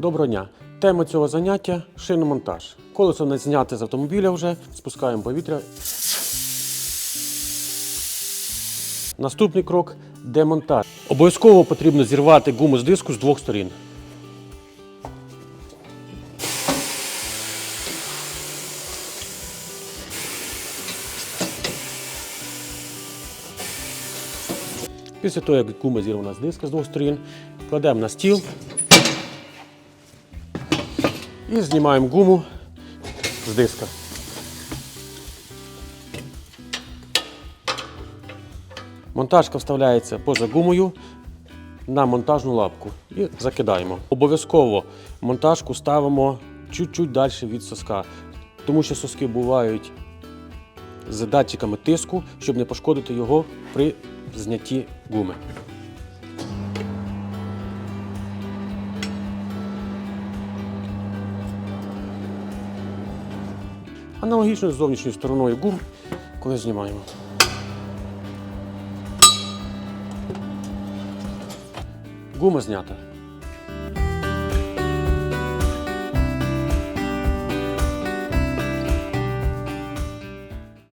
Доброго дня. Тема цього заняття шиномонтаж. Колесо не зняте з автомобіля вже, спускаємо повітря. Наступний крок демонтаж. Обов'язково потрібно зірвати гуму з диску з двох сторін. Після того, як гума зірвана з диска з двох сторін, кладемо на стіл і знімаємо гуму з диска. Монтажка вставляється поза гумою на монтажну лапку і закидаємо. Обов'язково монтажку ставимо чуть-чуть далі від соска, тому що соски бувають з датчиками тиску, щоб не пошкодити його при знятті гуми. Аналогічно з зовнішньою стороною гум, коли знімаємо. Гума знята.